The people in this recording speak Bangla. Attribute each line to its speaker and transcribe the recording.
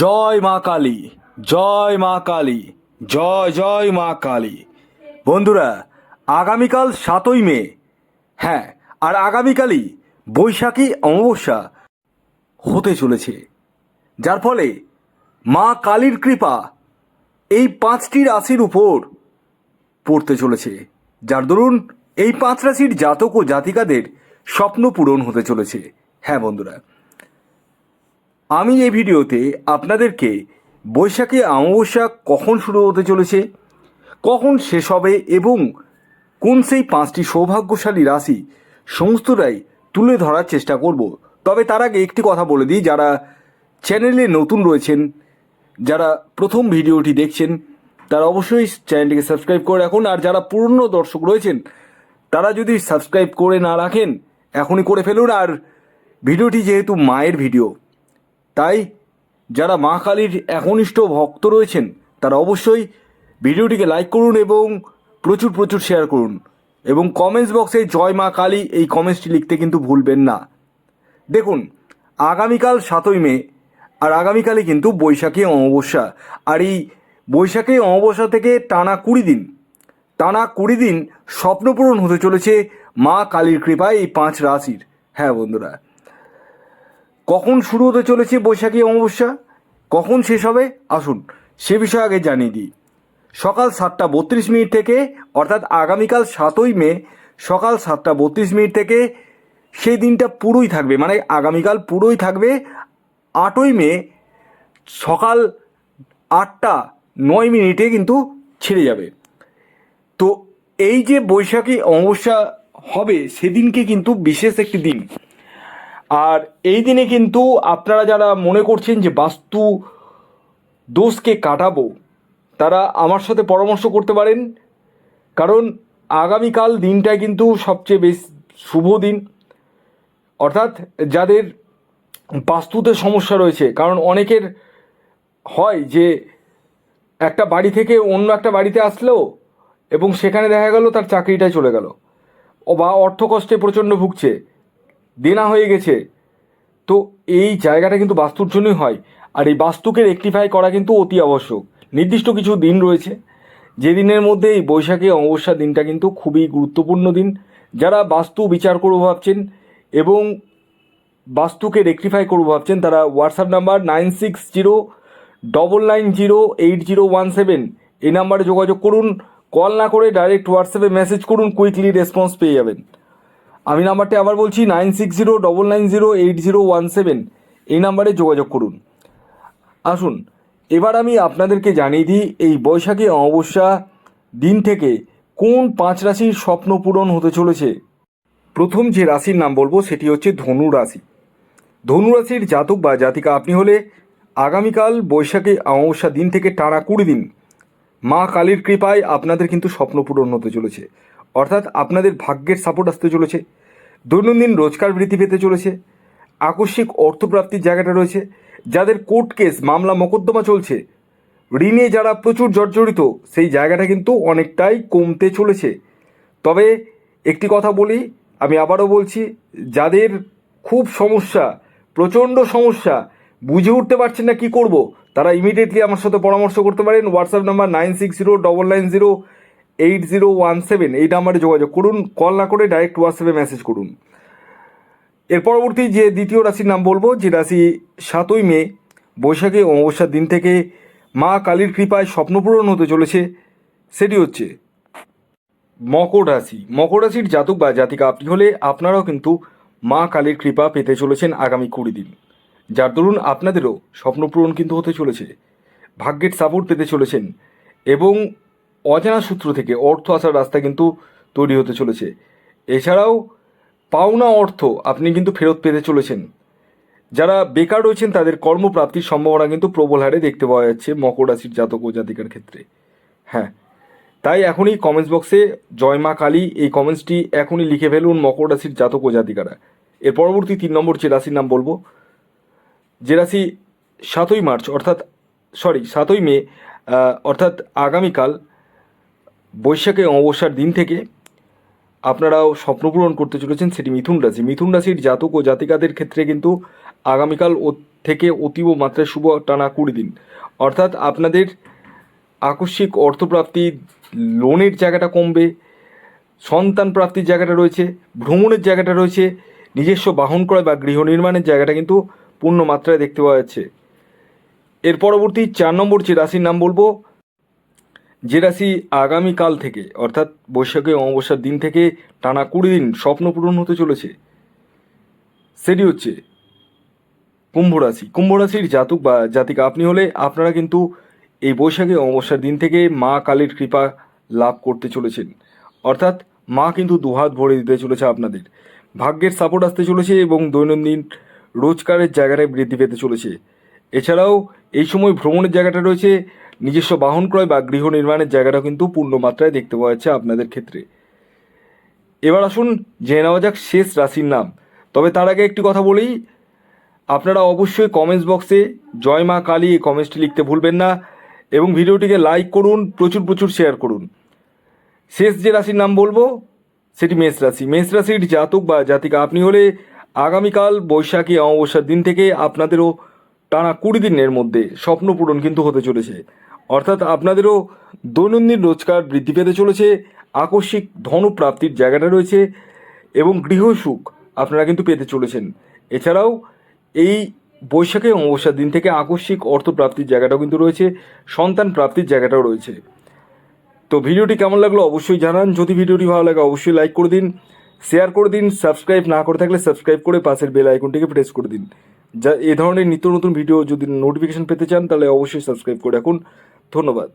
Speaker 1: জয় মা কালী, জয় মা কালী, জয় জয় মা কালী। বন্ধুরা, আগামীকাল সাতই মে হ্যাঁ আর আগামীকালই বৈশাখী অমাবস্যা হতে চলেছে। যার ফলে মা কালীর কৃপা এই পাঁচটি রাশির উপর পড়তে চলেছে। যার দরুন এই পাঁচ রাশির জাতক ও জাতিকাদের স্বপ্ন পূরণ হতে চলেছে। হ্যাঁ বন্ধুরা। আমি এই ভিডিওতে আপনাদেরকে বৈশাখী অমাবস্যা কখন শুরু হতে চলেছে, কখন শেষ হবে এবং কোন সেই পাঁচটি সৌভাগ্যশালী রাশি সমস্তটাই তুলে ধরার চেষ্টা করব। তবে তার আগে একটি কথা বলে দিই, যারা চ্যানেলে নতুন রয়েছেন, যারা প্রথম ভিডিওটি দেখছেন, তারা অবশ্যই চ্যানেলটিকে সাবস্ক্রাইব করে রাখুন। আর যারা পুরনো দর্শক রয়েছেন, তারা যদি সাবস্ক্রাইব করে না রাখেন, এখনই করে ফেলুন। আর ভিডিওটি যেহেতু মায়ের ভিডিও তাই যারা মা কালীর একনিষ্ঠ ভক্ত রয়েছেন, তারা অবশ্যই ভিডিওটিকে লাইক করুন এবং প্রচুর প্রচুর শেয়ার করুন এবং কমেন্টস বক্সে জয় মা কালী এই কমেন্টসটি লিখতে কিন্তু ভুলবেন না। দেখুন, আগামীকাল সাতই মে, আর আগামীকালই কিন্তু বৈশাখী অমাবস্যা। আর এই বৈশাখী অমাবস্যা থেকে টানা কুড়ি দিন, টানা কুড়ি দিন স্বপ্নপূরণ হতে চলেছে মা কালীর কৃপায় এই পাঁচ রাশির। হ্যাঁ বন্ধুরা কখন শুরু হতে চলেছে বৈশাখী অমাবস্যা? কখন শেষ হবে? আসুন, সে বিষয়ে আগে জানিয়ে দিই। সকাল সাতটা বত্রিশ মিনিট থেকে, অর্থাৎ আগামীকাল সাতই মে, সকাল সাতটা বত্রিশ মিনিট থেকে সেই দিনটা পুরোই থাকবে। মানে আগামীকাল পুরোই থাকবে। আটই মে, সকাল আটটা নয় মিনিটে কিন্তু ছেড়ে যাবে। তো এই যে বৈশাখী অমাবস্যা হবে, সেদিনকে কিন্তু বিশেষ একটি দিন। আর এই দিনে কিন্তু আপনারা যারা মনে করছেন যে বাস্তু দোষকে কাটাবো, তারা আমার সাথে পরামর্শ করতে পারেন। কারণ আগামীকাল দিনটাই কিন্তু সবচেয়ে বেশ শুভ দিন। অর্থাৎ যাদের বাস্তুতে সমস্যা রয়েছে, কারণ অনেকের হয় যে একটা বাড়ি থেকে অন্য একটা বাড়িতে আসলো এবং সেখানে দেখা গেল তার চাকরিটাই চলে গেল, বা অর্থকষ্টে প্রচণ্ড ভুগছে। দেনা হয়ে গেছে। তো এই জায়গাটা কিন্তু বাস্তুর জন্যই হয়। আর এই বাস্তুকে রেকটিফাই করা কিন্তু অতি আবশ্যক। নির্দিষ্ট কিছু দিন রয়েছে। যে দিনের মধ্যে এই বৈশাখী অমাবস্যা দিনটা কিন্তু খুবই গুরুত্বপূর্ণ দিন। যারা বাস্তু বিচার করব ভাবছেন এবং বাস্তুকে রেকটিফাই করব ভাবছেন, তারা WhatsApp number nine six zero double nine zero eight zero one seven এই নাম্বারে যোগাযোগ করুন। কল না করে ডাইরেক্ট হোয়াটসঅ্যাপে মেসেজ করুন কুইকলি রেসপন্স পেয়ে যাবেন। আমি নাম্বারটি আবার বলছি, nine six zero double nine zero eight zero one seven. এই নাম্বারে যোগাযোগ করুন। আসুন, এবার আমি আপনাদেরকে জানিয়ে দিই, এই বৈশাখী অমাবস্যা দিন থেকে কোন পাঁচ রাশির স্বপ্ন পূরণ হতে চলেছে? প্রথম যে রাশির নাম বলব, সেটি হচ্ছে ধনু রাশি। ধনু রাশির জাতক বা জাতিকা, আপনি হলে আগামীকাল বৈশাখী অমাবস্যা দিন থেকে টানা কুড়ি দিন। মা কালীর কৃপায় আপনাদের কিন্তু স্বপ্ন পূরণ হতে চলেছে। অর্থাৎ আপনাদের ভাগ্যের সাপোর্ট আসতে চলেছে। দৈনন্দিন রোজগার বৃদ্ধি পেতে চলেছে। আকস্মিক অর্থপ্রাপ্তির জায়গাটা রয়েছে, যাদের কোর্ট কেস, মামলা, মোকদ্দমা চলছে। ঋণে যারা প্রচুর জর্জরিত, সেই জায়গাটা কিন্তু অনেকটাই কমতে চলেছে। তবে একটি কথা বলি, আমি আবারও বলছি, যাদের খুব সমস্যা, প্রচণ্ড সমস্যা, বুঝে উঠতে পারছেন না কি করব, তারা ইমিডিয়েটলি আমার সাথে পরামর্শ করতে পারেন। WhatsApp number nine six zero double nine zero eight zero one seven এই নাম্বারে যোগাযোগ। করুন কল না করে ডাইরেক্ট হোয়াটসঅ্যাপে মেসেজ করুন। এর পরবর্তী যে দ্বিতীয় রাশির নাম বলব, যে রাশি সাতই মে, বৈশাখী অমাবস্যার দিন থেকে মা কালীর কৃপায় স্বপ্নপূরণ হতে চলেছে, সেটি হচ্ছে মকর রাশি। মকর রাশির জাতক বা জাতিকা আপনি হলে আপনারাও কিন্তু মা কালীর কৃপা পেতে চলেছেন আগামী কুড়ি দিন। যার দরুন আপনাদেরও স্বপ্নপূরণ কিন্তু হতে চলেছে, ভাগ্যের সাপোর্ট পেতে চলেছেন এবং অজানা সূত্র থেকে অর্থ আসার রাস্তা কিন্তু তৈরি হতে চলেছে। এছাড়াও, পাওনা অর্থ আপনি কিন্তু ফেরত পেতে চলেছেন। যারা বেকার রয়েছেন, তাদের কর্মপ্রাপ্তির সম্ভাবনা কিন্তু প্রবল হারে দেখতে পাওয়া যাচ্ছে মকর রাশির জাতক ও জাতিকার ক্ষেত্রে। হ্যাঁ তাই এখনই কমেন্টস বক্সে জয় মা কালী এই কমেন্টসটি এখনই লিখে ফেলুন মকর রাশির জাতক ও জাতিকারা। এর পরবর্তী তিন নম্বর যে রাশির নাম বলব, যে রাশি সাতই মার্চ, অর্থাৎ সরি সাতই মে অর্থাৎ আগামীকাল বৈশাখী অমাবস্যার দিন থেকে আপনারাও স্বপ্নপূরণ করতে চলেছেন সেটি মিথুন রাশি। মিথুন রাশির জাতক ও জাতিকাদের ক্ষেত্রে কিন্তু আগামীকাল অত- থেকে অতীব মাত্রায় শুভ টানা কুড়ি দিন। অর্থাৎ আপনাদের আকস্মিক অর্থপ্রাপ্তি, লোনের জায়গাটা কমবে, সন্তান প্রাপ্তির জায়গাটা রয়েছে, ভ্রমণের জায়গাটা রয়েছে, নিজস্ব বাহন ক্রয় বা গৃহ নির্মাণের জায়গাটা কিন্তু পূর্ণ মাত্রায় দেখতে পাওয়া যাচ্ছে। এর পরবর্তী চার নম্বর যে রাশির নাম বলব যে রাশি আগামীকাল থেকে, অর্থাৎ বৈশাখী অমাবস্যার দিন থেকে টানা কুড়ি দিন স্বপ্ন পূরণ হতে চলেছে। সেটি হচ্ছে কুম্ভ রাশি। কুম্ভ রাশির জাতক বা জাতিকা, আপনি হলে আপনারা কিন্তু এই বৈশাখী অমাবস্যার দিন থেকে মা কালীর কৃপা লাভ করতে চলেছেন। অর্থাৎ মা কিন্তু দুহাত ভরে দিতে চলেছে আপনাদের। ভাগ্যের সাপোর্ট আসতে চলেছে এবং দৈনন্দিন রোজগারের জায়গাটায় বৃদ্ধি পেতে চলেছে। এছাড়াও এই সময় ভ্রমণের জায়গাটা রয়েছে নিজস্ব বাহন ক্রয় বা গৃহ নির্মাণের জায়গাটা কিন্তু পূর্ণ মাত্রায় দেখতে পাওয়া যাচ্ছে আপনাদের ক্ষেত্রে। এবার আসুন, জেনে নেওয়া যাক শেষ রাশির নাম। তবে তার আগে একটি কথা বলি, আপনারা অবশ্যই কমেন্টস বক্সে জয় মা কালী এই কমেন্টসটি লিখতে ভুলবেন না এবং ভিডিওটিকে লাইক করুন, প্রচুর প্রচুর শেয়ার করুন। শেষ যে রাশির নাম বলব, সেটি মেষ রাশি। মেষ রাশির জাতক বা জাতিকা আপনি হলে আগামীকাল বৈশাখী অমাবস্যার দিন থেকে আপনাদেরও টানা কুড়ি দিনের মধ্যে স্বপ্ন পূরণ কিন্তু হতে চলেছে। অর্থাৎ আপনাদেরও দৈনন্দিন রোজগার বৃদ্ধি পেতে চলেছে, আকস্মিক ধনপ্রাপ্তির জায়গাটা রয়েছে এবং গৃহসুখ আপনারা কিন্তু পেতে চলেছেন। এছাড়াও এই বৈশাখে অমাবস্যার দিন থেকে আকস্মিক অর্থপ্রাপ্তির জায়গাটাও কিন্তু রয়েছে, সন্তান প্রাপ্তির জায়গাটাও রয়েছে। তো ভিডিওটি কেমন লাগল অবশ্যই জানান, যদি ভিডিওটি ভালো লাগে অবশ্যই লাইক করে দিন, শেয়ার করে দিন, সাবস্ক্রাইব না করে থাকলে সাবস্ক্রাইব করে পাশের বেল আইকনটিকে প্রেস করে দিন। যা এ ধরনের নিত্য নতুন ভিডিও যদি নোটিফিকেশান পেতে চান তাহলে অবশ্যই সাবস্ক্রাইব করে রাখুন। ধন্যবাদ।